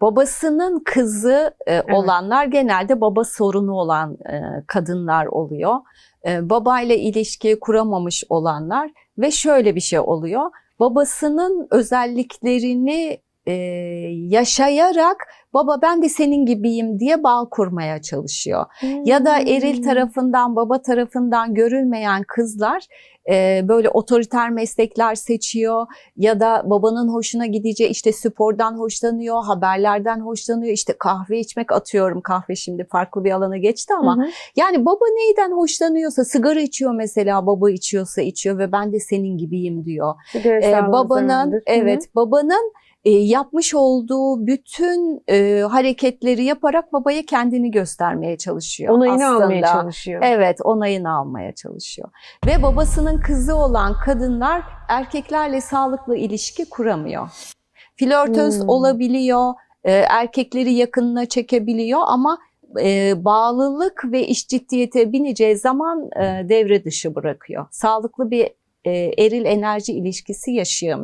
Babasının kızı e, olanlar genelde baba sorunu olan e, kadınlar oluyor. E, babayla ilişki kuramamış olanlar ve şöyle bir şey oluyor. Babasının özelliklerini e, yaşayarak baba ben de senin gibiyim diye bağ kurmaya çalışıyor. Ya da eril tarafından baba tarafından görülmeyen kızlar e, böyle otoriter meslekler seçiyor ya da babanın hoşuna gideceği işte spordan hoşlanıyor, haberlerden hoşlanıyor. İşte kahve içmek atıyorum kahve şimdi farklı bir alana geçti ama Hı hı. yani baba neyden hoşlanıyorsa sigara içiyor mesela baba içiyorsa içiyor ve ben de senin gibiyim diyor. Sigara Ee, babanın. Hı hı. evet babanın e, yapmış olduğu bütün e, hareketleri yaparak babaya kendini göstermeye çalışıyor. Onayını aslında. almaya çalışıyor. Evet, onayını almaya çalışıyor. Ve babasının kızı olan kadınlar erkeklerle sağlıklı ilişki kuramıyor. Flörtöz Hmm. olabiliyor, e, erkekleri yakınına çekebiliyor ama e, bağlılık ve iş ciddiyete bineceği zaman e, devre dışı bırakıyor. Sağlıklı bir e, eril enerji ilişkisi yaşayamıyor.